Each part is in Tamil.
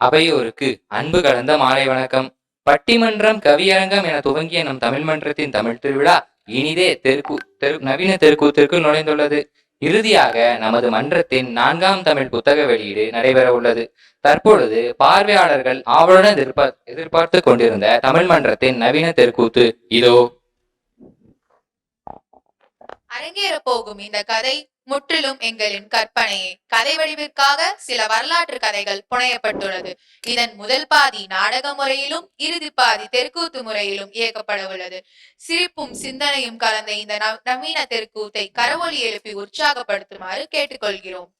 அவையோருக்கு அன்பு கலந்த மாலை வணக்கம். பட்டிமன்றம் கவியரங்கம் என துவங்கிய நம் தமிழ் மன்றத்தின் தமிழ் திருவிழா இனிதே தெருக்கு தெரு நவீன தெருக்கூத்திற்குள் நுழைந்துள்ளது. இறுதியாக நமது மன்றத்தின் நான்காம் தமிழ் புத்தக வெளியீடு நடைபெற உள்ளது தற்பொழுது பார்வையாளர்கள் ஆவலுடன் எதிர்பார் எதிர்பார்த்து கொண்டிருந்த தமிழ் மன்றத்தின் நவீன தெருக்கூத்து இதோ. அரங்கேற போகும் இந்த கதை முற்றிலும் எங்களின் கற்பனையே. கதை வடிவிற்காக சில வரலாற்று கதைகள் புனையப்பட்டுள்ளது. இதன் முதல் பாதி நாடக முறையிலும் இறுதி பாதி தெற்கூத்து முறையிலும் இயக்கப்பட உள்ளது. சிரிப்பும் சிந்தனையும் கலந்த இந்த நவ- நவீன தெற்கூத்தை கரவொலி எழுப்பி உற்சாகப்படுத்துமாறு கேட்டுக்கொள்கிறோம்.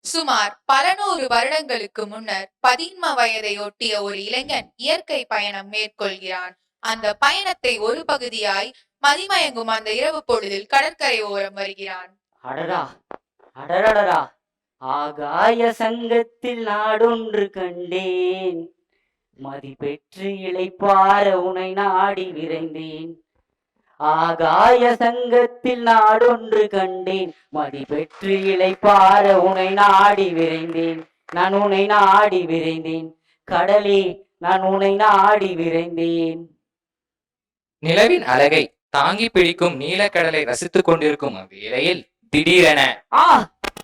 சுமார் பல நூறு வருடங்களுக்கு முன்னர் பதின்ம வயதை ஒட்டிய ஒரு இளைஞன் இயற்கை பயணம் மேற்கொள்கிறான். அந்த பயணத்தை ஒரு பகுதியாய் மதிமயங்கும் அந்த இரவு பொழுதில் கடற்கரை ஓரம் வருகிறான். அடடா அடடடடா. ஆகாய சங்கத்தில் நாடொன்று கண்டேன். மதி பெற்று உனை நாடி விரைந்தேன். ஆகாய சங்கத்தில் நாடொன்று கண்டேன். மதி பெற்று உனை நாடி விரைந்தேன். நான் உனை நாடி விரைந்தேன். கடலே நான் உன்னை நாடி விரைந்தேன். நிலவின் அழகை தாங்கி பிடிக்கும் நீலக்கடலை ரசித்துக் கொண்டிருக்கும் அவ்வேளையில் திடீரென ஆ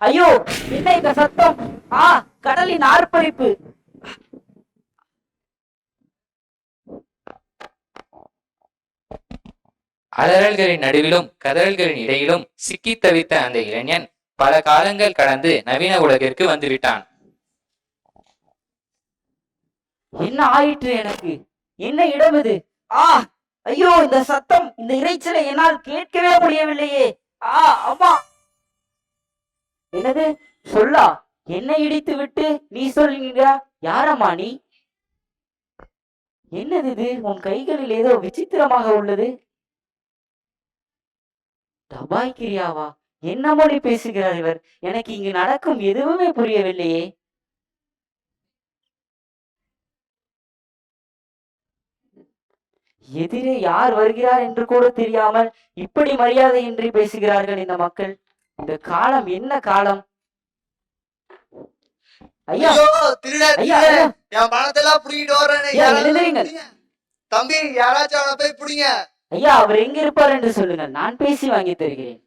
ஐயோ என்ன இந்த சத்தம் ஆ கடலின் ஆர்ப்பரிப்பு. அலறல்களின் நடுவிலும் கதறல்களின் இடையிலும் சிக்கித் தவித்த அந்த இளைஞன் பல காலங்கள் கடந்து நவீன உலகிற்கு வந்துவிட்டான். என்ன ஆயிற்று எனக்கு? என்ன இடம் இது? ஆ ஐயோ இந்த சத்தம் இந்த இரைச்சலை என்னால் கேட்கவே முடியவில்லையே. ஆ அம்மா. என்னது? சொல்லா என்னை இடித்து விட்டு நீ சொல்லுங்க. யாரம்மா நீ? என்னது இது? உன் கைகளில் ஏதோ விசித்திரமாக உள்ளது. தபாய்கிரியாவா? என்ன மொழி பேசுகிறார் இவர்? எனக்கு இங்கு நடக்கும் எதுவுமே புரியவில்லையே. எதிரே யார் வருகிறார் என்று கூட தெரியாமல் இப்படி மரியாதையின்றி பேசுகிறார்கள் இந்த மக்கள். இந்த காலம் என்ன காலம்? ஐயா என் பணத்தெல்லாம் புடிங்கிட்டு. பிடிங்க. தம்பி யாராச்சும் அவனை போய் பிடிங்க. ஐயா அவர் எங்க இருப்பார் என்று சொல்லுங்கள். நான் பேசி வாங்கி தருகிறேன்.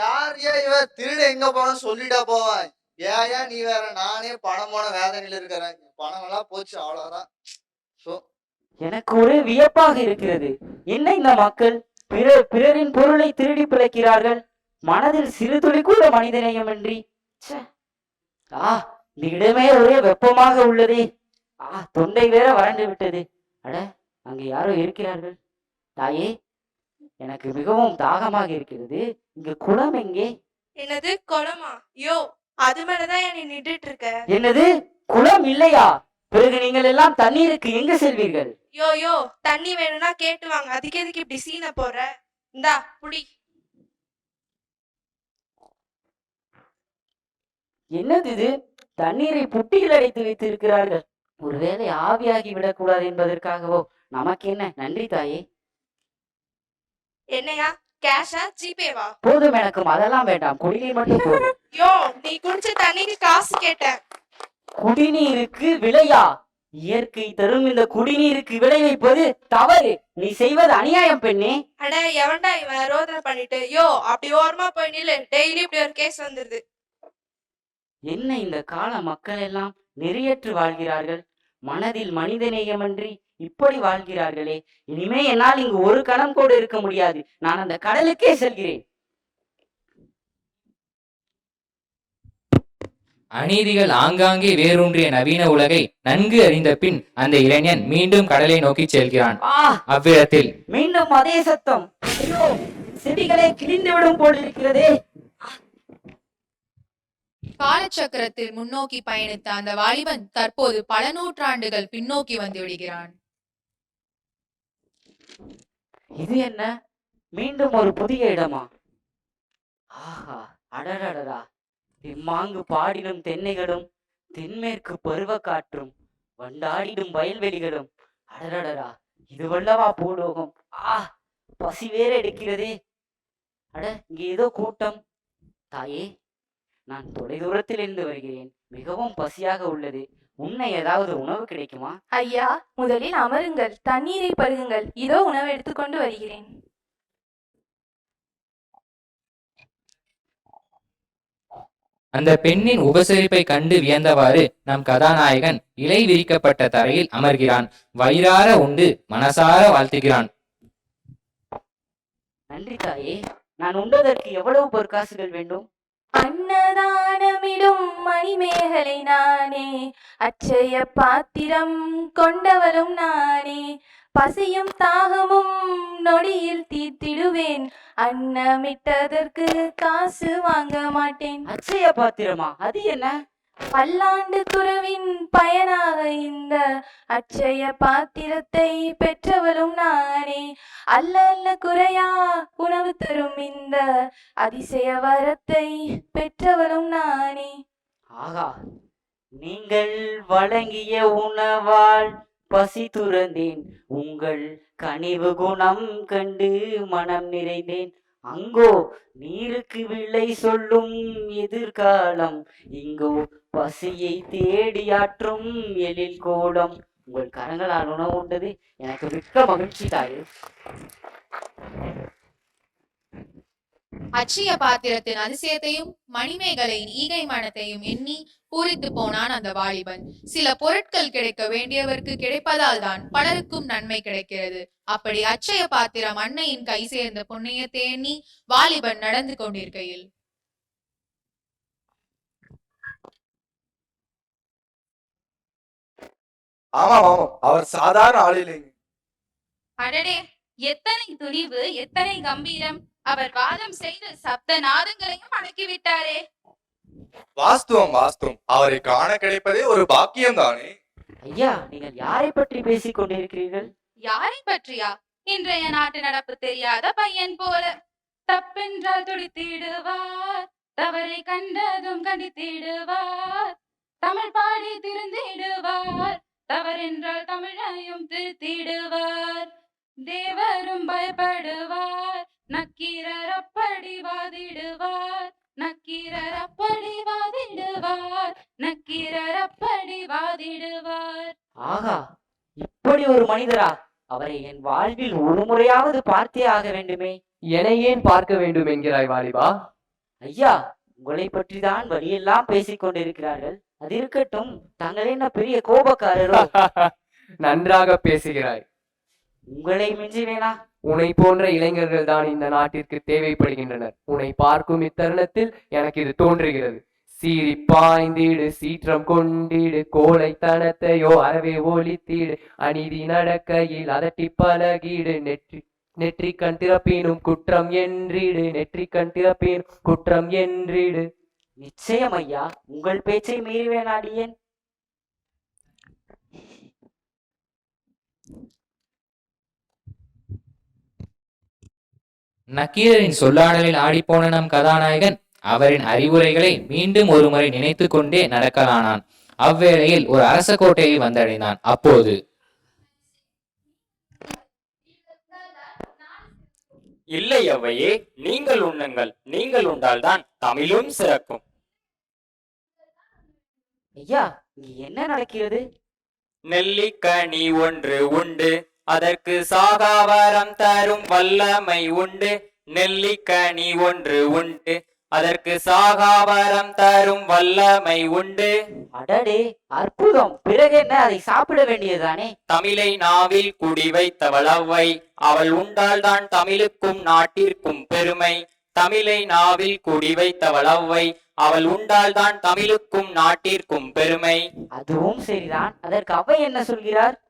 யார் ஏன் இவ? திருட எங்க போனோம் சொல்லிட்டா போவான் ஏன் நீ வேற நானே பணம் போன வேதனையில இருக்கிறேன். பணம் எல்லாம் போச்சு அவ்வளவுதான். சோ எனக்கு ஒரே வியப்பாக இருக்கிறது. என்ன இந்த மக்கள்? பிறர் பிறரின் பொருளை திருடி பிழைக்கிறார்கள். மனதில் சிறு துளி கூட மனிதநேயமின்றி. ஆ இந்த இடமே ஒரே வெப்பமாக உள்ளதே. ஆ தொண்டை வேற வறண்டு விட்டது. அட அங்கே யாரோ இருக்கிறார்கள். தாயே எனக்கு மிகவும் தாகமாக இருக்கிறது. இங்கு குளம் எங்கே? என்னது குளமா? யோ அது மேலதான் நீ நின்றுட்டு இருக்க. என்னது? குளம் இல்லையா? பிறகு நீங்கள் எல்லாம் தண்ணீருக்கு எங்க செல்வீர்கள்? யோ யோ தண்ணி வேணும்னா கேட்டு வாங்க. அதுக்கு எதுக்கு இப்படி சீனை போடுற? இந்தா புடி. என்னது இது? தண்ணீரை புட்டியில் அடைத்து வைத்திருக்கிறார்கள். ஒருவேளை ஆவியாகி விடக்கூடாது என்பதற்காகவோ? நமக்கு என்ன? நன்றி தாயே. என்னையா? கேஷா ஜிபேவா போதும் எனக்கும் அதெல்லாம் வேண்டாம். குடிநீர் மட்டும் போதும். யோ நீ குடிச்ச தண்ணிக்கு காசு கேட்டேன். குடிநீருக்கு விலையா? இயற்கை தரும் இந்த குடிநீருக்கு விலை வைப்பது தவறு. நீ செய்வது அநியாயம் பெண்ணே. அட எவன்டா இவன் ரோதனை பண்ணிட்டு? யோ அப்படி ஓரமா போய் நில்லு. டெய்லி இப்படி ஒரு கேஸ் வந்துருது. என்ன இந்த கால மக்கள் எல்லாம் நெறியற்று வாழ்கிறார்கள்? மனதில் மனிதநேயமன்றி இப்படி வாழ்கிறார்களே. இனிமே என்னால் இங்கு ஒரு கணம் கூட இருக்க முடியாது. நான் அந்த கடலுக்கே செல்கிறேன். அநீதிகள் ஆங்காங்கே வேரூன்றிய நவீன உலகை நன்கு அறிந்த பின் அந்த இளைஞன் மீண்டும் கடலை நோக்கிச் செல்கிறான். அவ்விடத்தில் மீண்டும் அதே சத்தம். ஐயோ செடிகளே கிழிந்து விடும் போல் இருக்கிறதே. காலச்சக்கரத்தில் முன்னோக்கி பயணித்த அந்த வாலிபன் தற்போது பல நூற்றாண்டுகள் பின்னோக்கி வந்து விடுகிறான். இது என்ன? மீண்டும் ஒரு புதிய இடமா? ஆஹா அடடடடா. இம்மாங்கு பாடிடும் தென்னைகளும் தென்மேற்கு பருவக்காற்றும் வண்டாடிடும் வயல்வெளிகளும். அடரடரா இது வல்லவா பூலோகம். ஆ பசி வேற எடுக்கிறதே. அட இங்கே ஏதோ கூட்டம். தாயே நான் தொலைதூரத்தில் இருந்து வருகிறேன். மிகவும் பசியாக உள்ளது. உன்னை ஏதாவது உணவு கிடைக்குமா? ஐயா முதலில் அமருங்கள். தண்ணீரை பருகுங்கள். இதோ உணவு எடுத்துக்கொண்டு வருகிறேன். அந்த பெண்ணின் உபசரிப்பை கண்டு வியந்தவாறு நம் கதாநாயகன் இலை விரிக்கப்பட்ட தரையில் அமர்கிறான். வயிறார உண்டு மனசார வாழ்த்துகிறான். நன்றி தாயே. நான் உண்பதற்கு எவ்வளவு பொற்காசுகள் வேண்டும்? அன்னதானமிடும் மணிமேகலை நானே. அச்சய பாத்திரம் கொண்டவளும் நானே. பசியும் தாகமும் நொடியில் தீர்த்திடுவேன். அன்னமிட்டதற்கு காசு வாங்க மாட்டேன். அச்சய பாத்திரமா? அது என்ன? பல்லாண்டு துறவின் பயனாக இந்த அச்சய பாத்திரத்தை பெற்றவளும் நானே. அல்ல அல்ல குறையா உணவு தரும் இந்த அதிசய வரத்தை பெற்றவளும் நானே. ஆகா நீங்கள் வழங்கிய உணவால் பசி துறந்தேன். உங்கள் கனிவு குணம் கண்டு மனம் நிறைந்தேன். அங்கோ நீருக்கு விலை சொல்லும் எதிர்காலம். இங்கோ பசியை தேடியாற்றும் எழில் கோலம். உங்கள் கரங்களால் உணவு உண்டது. எனக்கு மிக்க மகிழ்ச்சி தாயே. அட்சய பாத்திரத்தின் அதிசயத்தையும் மணிமேகலையின் ஈகை மனத்தையும் எண்ணி பூரித்து போனான் அந்த வாலிபன். சில பொருட்கள் கிடைக்க வேண்டியவருக்கு கிடைப்பதால் தான் பலருக்கும் நன்மை கிடைக்கிறது. அப்படி அட்சய பாத்திரம் அன்னையின் கை சேர்ந்த புண்ணியத்தை எண்ணி வாலிபன் நடந்து கொண்டிருக்கையில். ஆமாம் ஆமாம். அவர் சாதாரண ஆள் இல்லைங்க. அடடே எத்தனை துணிவு எத்தனை கம்பீரம். அவர் வாதம் செய்து சப்த நாதங்களையும் அடக்கிவிட்டாரே. வாஸ்துவம் வாஸ்துவம். அவரை காண கிடைப்பதே ஒரு பாக்கியம் தானே ஐயா நீங்கள் யாரை பற்றி பேசிக் கொண்டிருக்கிறீர்கள்? யாரை பற்றியா? இன்றைய நாட்டு நடப்பு தெரியாத பையன் போல. தப்பென்றால் துடித்திடுவார். தவறை கண்டதும் கண்டித்திடுவார். தமிழ் பாடி திருந்திடுவார். தவறென்றால் தமிழையும் திருத்திடுவார். தேவரும் பயப்படுவார். நக்கீரர் அப்படி வாதிடுவார். நக்கீரர் அப்படி வாதிடுவார் நக்கீரர் அப்படி வாதிடுவார். ஆகா இப்படி ஒரு மனிதரா? அவரை என் வாழ்வில் ஒரு முறையாவது பார்த்தே ஆக வேண்டுமே. என ஏன் பார்க்க வேண்டும் என்கிறாய் வாலிபா? ஐயா உங்களை பற்றி தான் வழியெல்லாம் பேசிக் கொண்டிருக்கிறார்கள். அது இருக்கட்டும் தாங்கள் என்ன பெரிய கோபக்காரரோ? நன்றாக பேசுகிறாய். உங்களை மிஞ்சி வேணா உன்னை போன்ற இளைஞர்கள் தான் இந்த நாட்டிற்கு தேவைப்படுகின்றனர். உன்னை பார்க்கும் இத்தருணத்தில் எனக்கு இது தோன்றுகிறது. சீறி பாய்ந்திடு சீற்றம் கொண்டிடு கோழைத்தனத்தையோ அறவே ஒழித்திடு அநீதி நடக்கையில் அதட்டி பழகிடு நெற்றி நெற்றி கண் திறப்பினும் குற்றம் என்றிடு நெற்றி கண் திறப்பினும் குற்றம் என்றிடு. நிச்சயம் ஐயா உங்கள் பேச்சை மீறி வேணாடியேன் நக்கீரரின் சொல்லாடலில் ஆடிப்போன நம் கதாநாயகன் அவரின் அறிவுரைகளை மீண்டும் ஒருமுறை நினைத்து கொண்டே நடக்கலானான். அவ்வேளையில் ஒரு அரச கோட்டையை வந்தடைந்தான். அப்போது இல்லை அவ்வையே நீங்கள் உண்ணுங்கள். நீங்கள் உண்டால்தான் தமிழும் சிறக்கும். ஐயா இங்க என்ன நடக்கிறது? நெல்லிக்கனி ஒன்று உண்டு. அதற்கு சாகாவரம் தரும் வல்லமை உண்டு நெல்லிக்கனி ஒன்று உண்டு. அதற்கு சாகாவரம் தரும் வல்லமை உண்டு. அடடே அற்புதம். பிறகு என்ன? அதை சாப்பிட வேண்டியதுதானே? தமிழை நாவில் குடி வைத்தவள் அவ்வை. அவள் உண்டால்தான் தமிழுக்கும் நாட்டிற்கும் பெருமை. தமிழை நாவில் குடி வைத்தவள் அவ்வை. அவள் உண்டால்தான் தமிழுக்கும் நாட்டிற்கும் பெருமை. அதுவும் சரிதான். அதற்கு அவை என்ன சொல்கிறார்?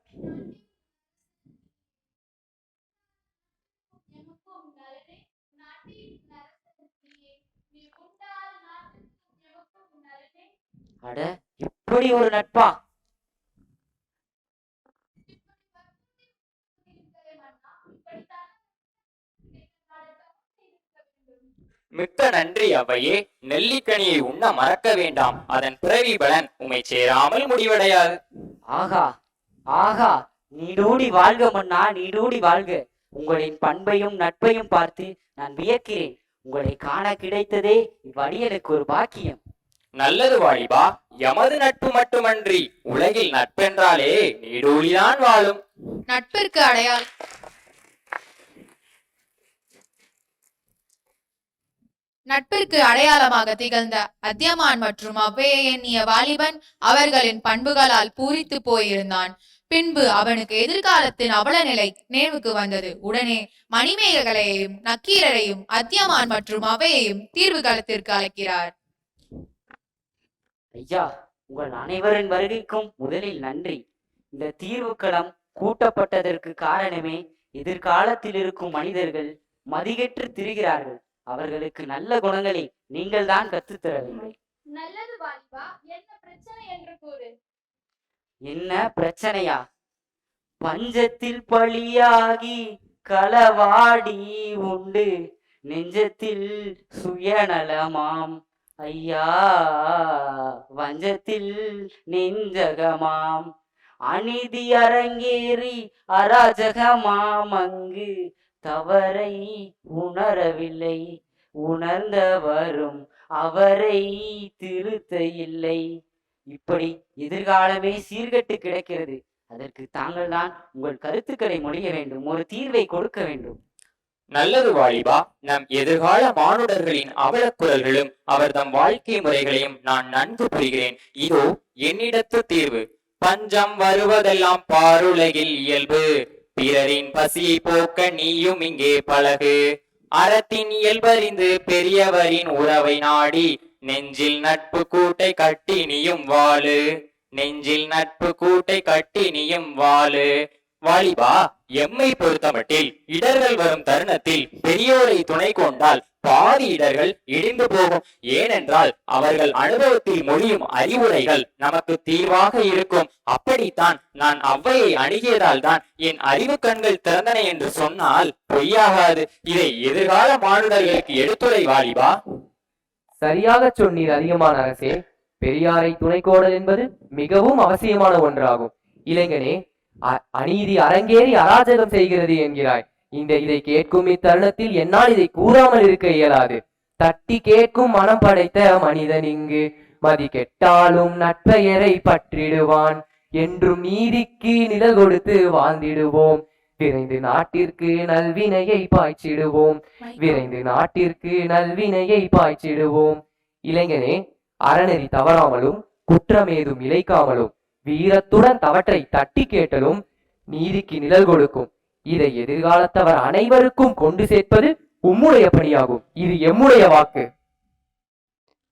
அட இப்படி ஒரு நட்பா? மிக்க நன்றி அவையே. நெல்லிக்கனியை உண்ண மறக்க வேண்டாம். அதன் பிறவி பலன் உமை சேராமல் முடிவடையாது. ஆகா ஆகா நீடூடி வாழ்க மன்னா நீடூடி வாழ்க. உங்களின் பண்பையும் நட்பையும் பார்த்து நான் வியக்கிறேன். உங்களை காண கிடைத்ததே இவ்வடியனுக்கு ஒரு பாக்கியம். நல்லது வாலிபா எமது நட்பு மட்டுமன்றி உலகில் நட்பென்றாலே நீடூழிதான் வாழும். நட்பிற்கு அடையாள நட்பிற்கு அடையாளமாக திகழ்ந்த அத்தியமான் மற்றும் அவ்வையை எண்ணிய வாலிபன் அவர்களின் பண்புகளால் பூரித்து போயிருந்தான். பின்பு அவனுக்கு எதிர்காலத்தின் அவல நிலை நினைவுக்கு வந்தது. உடனே மணிமேகலையையும் நக்கீரரையும் அத்தியமான் மற்றும் அவையையும் தீர்வு களத்திற்கு அழைக்கிறார். ஐயா உங்கள் அனைவரின் வருகைக்கும் முதலில் நன்றி. இந்த தீர்வுக்களம் கூட்டப்பட்டதற்கு காரணமே எதிர்காலத்தில் இருக்கும் மனிதர்கள் மதிகெட்டு திரிகிறார்கள். அவர்களுக்கு நல்ல குணங்களை நீங்கள் தான் கற்றுத்தரவில்லை நல்லது வாலிபா என்ன பிரச்சனை என்று கூறு. என்ன பிரச்சனையா? பஞ்சத்தில் பழியாகி களவாடி உண்டு. நெஞ்சத்தில் சுயநலமாம். ஐயா வஞ்சத்தில் நெஞ்சகமாம். அநீதி அரங்கேறி அராஜகமாம் அங்கு. தவறை உணரவில்லை. உணர்ந்தவரும் அவரை திருத்த இல்லை. இப்படி எதிர்காலமே சீர்கெட்டு கிடக்கிறது. அதற்கு தாங்கள் தான் உங்கள் கருத்துக்களை மொழிய வேண்டும். ஒரு தீர்வை கொடுக்க வேண்டும். நல்லது வாலிபா நம் எதிர்கால மானுடர்களின் அவலக்குரல்களும் அவர் தம் வாழ்க்கை முறைகளையும் நான் நன்கு புரிகிறேன். இதோ என்னிடத்து தீர்வு. பஞ்சம் வருவதெல்லாம் பாருலகில் இயல்பு. பிறரின் பசியை போக்க நீயும் இங்கே பழகு. அறத்தின் இயல்பறிந்து பெரியவரின் உறவை நாடி நெஞ்சில் நட்பு கூட்டை கட்டி நீயும் வாழு. நெஞ்சில் நட்பு கூட்டை கட்டி நீயும் வாழு. வாலிபா எம்மை பொறுத்தமட்டில் இடர்கள் வரும் தருணத்தில் பெரியோரை துணை கொண்டால் பாதி இடர்கள் இடிந்து போகும். ஏனென்றால் அவர்கள் அனுபவத்தில் மொழியும் அறிவுரைகள் நமக்கு தீர்வாக இருக்கும். அப்படித்தான் நான் அவ்வையை அணுகியதால் தான் என் அறிவு கண்கள் திறந்தன என்று சொன்னால் பொய்யாகாது. இதை எதிர்கால மானுடர்களுக்கு எடுத்துரை வாலிபா. சரியாக சொன்னீர் அதிகமான அரசே. பெரியாரை துணைக்கோடல் என்பது மிகவும் அவசியமான ஒன்றாகும். இளைஞனே அநீதி அரங்கேறி அராஜகம் செய்கிறது என்கிறாய். இந்த இதை கேட்கும் இத்தருணத்தில் என்னால் இதை கூறாமல் இருக்க இயலாது. தட்டி கேட்கும் மனம் படைத்த மனிதன் இங்கு மதி கெட்டாலும் நட்பெயரை பற்றிடுவான். என்றும் நீதிக்கு நிழல் கொடுத்து வாழ்ந்திடுவோம். விரைந்து நாட்டிற்கு நல்வினையை பாய்ச்சிடுவோம். விரைந்து நாட்டிற்கு நல்வினையை பாய்ச்சிடுவோம். இளைஞனே அறநெறி தவறாமலும் குற்றமேதும் இழைக்காமலும் வீரத்துடன் தவற்றை தட்டி கேட்டலும் நீதிக்கு நிழல் கொடுக்கும். இதை எதிர்காலத்தவர் அனைவருக்கும் கொண்டு சேர்ப்பது உம்முடைய பணியாகும். இது எம்முடைய வாக்கு.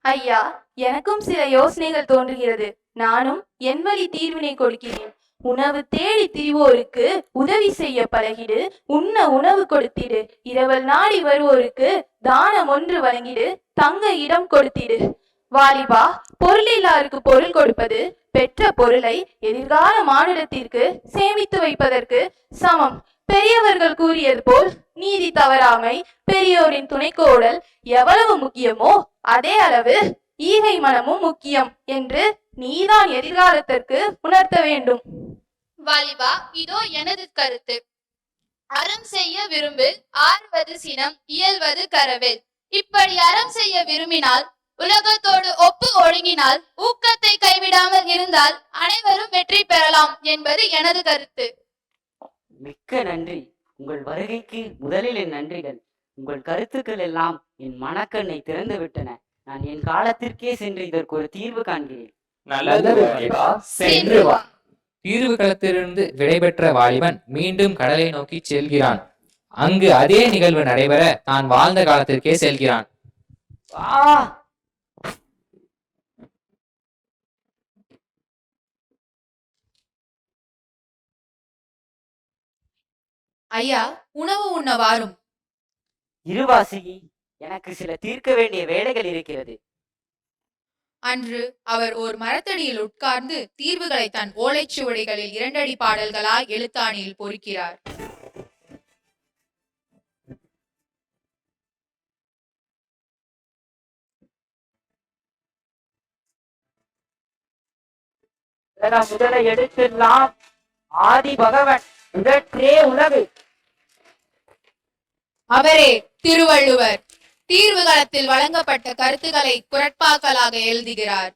ஐயா எனக்கும் சில யோசனைகள் தோன்றுகிறது. நானும் என் வழி தீர்வினை கொடுக்கிறேன். உணவு தேடி திரிவோருக்கு உதவி செய்ய பழகிடு. உண்ண உணவு கொடுத்திடு. இரவல் நாடி வருவோருக்கு தானம் ஒன்று வழங்கிடு. தங்க இடம் கொடுத்திடு. வாலிபா பொருளில்லாருக்கு பொருள் கொடுப்பது பெற்ற பொருளை எதிர்கால மாநிலத்திற்கு சேமித்து வைப்பதற்கு சமம். பெரியவர்கள் கூறியது போல் நீதி தவறாமை பெரியோரின் துணைக்கோடல் எவ்வளவு முக்கியமோ அதே அளவு ஈகை மனமும் முக்கியம் என்று நீதான் எதிர்காலத்திற்கு உணர்த்த வேண்டும். வாலிபா இதோ எனது கருத்து. அறம் செய்ய விரும்பு ஆறுவது சினம் இயல்வது கரவேல். இப்படி அறம் செய்ய விரும்பினால் உலகத்தோடு ஒப்பு ஒழுங்கினால் ஊக்கத்தை கைவிடாமல் இருந்தால் அனைவரும் வெற்றி பெறலாம் என்பது எனது கருத்து. மிக்க நன்றி. உங்கள் வருகைக்கு முதலில் என் நன்றிகள். உங்கள் கருத்துக்கள் எல்லாம் என் மனக்கண்ணை திறந்து விட்டன. நான் என் காலத்திற்கே சென்று இதற்கு ஒரு தீர்வு காண்கிறேன். நல்லது வாலிபா சென்று வா. தீர்வு களத்திலிருந்து விடைபெற்ற வாலிபன் மீண்டும் கடலை நோக்கி செல்கிறான். அங்கு அதே நிகழ்வு நடைபெற தான் வாழ்ந்த காலத்திற்கே செல்கிறான். ஆ ஐயா உணவு உண்ண வாரும் இருவாசிகி எனக்கு சில தீர்க்க வேண்டிய வேலைகள் இருக்கிறது. அன்று அவர் ஓர் மரத்தடியில் உட்கார்ந்து தீர்வுகளை தன் ஓலைச்சுவடிகளில் இரண்டடி பாடல்களாய் எழுத்தாணியில் பொறிக்கிறார். முதல எடுத்துலாம் ஆதி பகவன். முதற்றே உலகு அவரே திருவள்ளுவர். தீர்வு களத்தில் வழங்கப்பட்ட கருத்துக்களை குரட்பாக்களாக எழுதுகிறார்.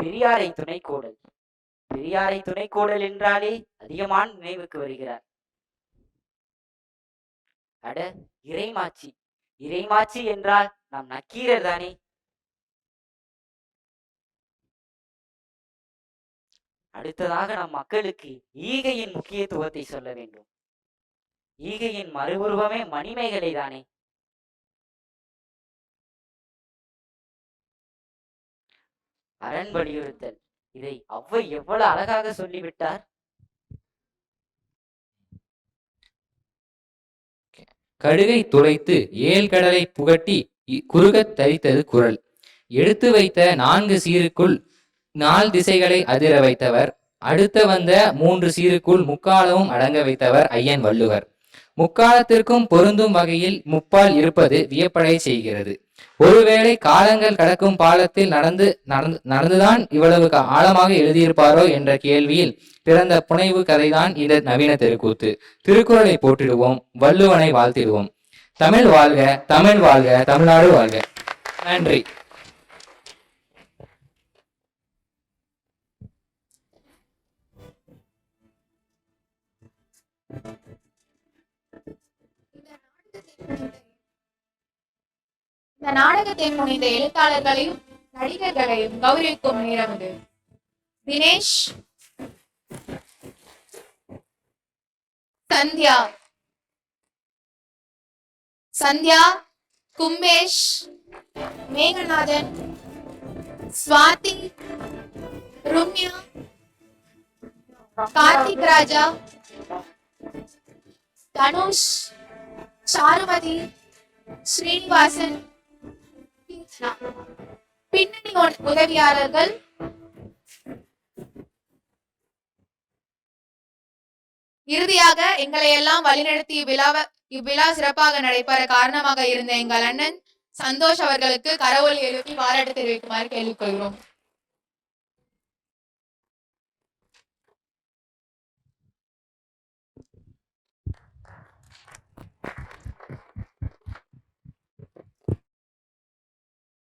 பெரியாரை துணைக்கோடல். பெரியாரை துணைக்கோடல் என்றாலே அதிகமான நினைவுக்கு வருகிறார். அட இறைமாட்சி இறைமாட்சி என்றால் நாம் நக்கீரர் தானே. அடுத்ததாக நம் மக்களுக்கு ஈகையின் முக்கியத்துவத்தை சொல்ல வேண்டும். ஈகையின் மறுபுருவமே மணிமேகலை தானே? அரண் வலியுறுத்தல் இதை அவ்வை எவ்வளவு அழகாக சொல்லிவிட்டார்? கடுகை துளைத்து ஏழ்கடலை புகட்டி குறுகத் தரித்தது குரல். எடுத்து வைத்த நான்கு சீருக்குள் நால் திசைகளை அதிர வைத்தவர். அடுத்த வந்த மூன்று சீருக்குள் முக்காலமும் அடங்க வைத்தவர் ஐயன் வள்ளுவர். முக்காலத்திற்கும் பொருந்தும் வகையில் முப்பால் இருப்பது வியப்படை செய்கிறது. ஒருவேளை காலங்கள் கடக்கும் பாலத்தில் நடந்து நடந்து நடந்துதான் இவ்வளவு ஆழமாக எழுதியிருப்பாரோ என்ற கேள்வியில் பிறந்த புனைவு கதைதான் இந்த நவீன தெருக்கூத்து. திருக்குறளை போற்றிடுவோம் வள்ளுவனை வாழ்த்திடுவோம். தமிழ் வாழ்க தமிழ் வாழ்க தமிழ்நாடு வாழ்க. நன்றி. நாடகத்தை முனைந்த எழுத்தாளர்களையும் நடிகர்களையும் கௌரவிக்கும் நேரம் இது. தினேஷ். சந்தியா. சந்தியா கும்பேஷ் மேகநாதன் ஸ்வாதி ரும்யா கார்த்திக் ராஜா தனுஷ் சாருமதி ஸ்ரீனிவாசன் கீர்த்தனா. பின்னணி உதவியாளர்கள் இறுதியாக எங்களை எல்லாம் வழிநடத்தி இவ்விழாவை இவ்விழா சிறப்பாக நடைபெற காரணமாக இருந்த எங்கள் அண்ணன் சந்தோஷ் அவர்களுக்கு கரவொலி எழுப்பி பாராட்டு தெரிவிக்குமாறு கேள்விக்கொள்கிறோம்